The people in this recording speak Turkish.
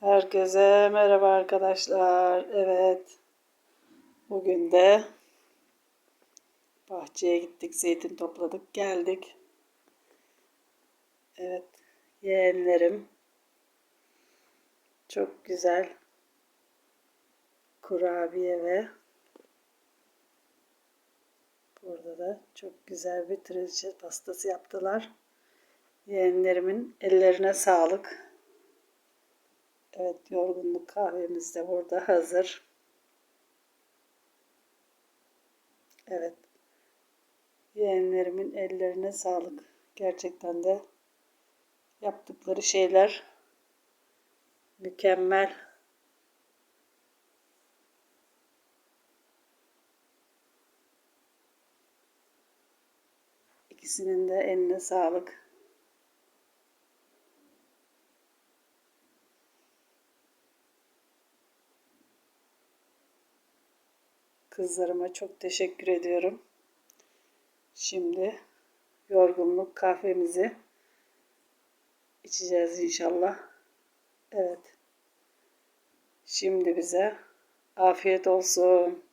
Herkese merhaba arkadaşlar. Evet. Bugün de bahçeye gittik. Zeytin topladık. Geldik. Evet. Yeğenlerim. Çok güzel kurabiye ve burada da çok güzel bir trileçe pastası yaptılar. Yeğenlerimin ellerine sağlık. Evet yorgunluk kahvemiz de burada hazır. Evet. Yeğenlerimin ellerine sağlık. Gerçekten de yaptıkları şeyler mükemmel. İkisinin de eline sağlık. Kızlarıma çok teşekkür ediyorum. Şimdi yorgunluk kahvemizi içeceğiz inşallah. Evet. Şimdi bize afiyet olsun.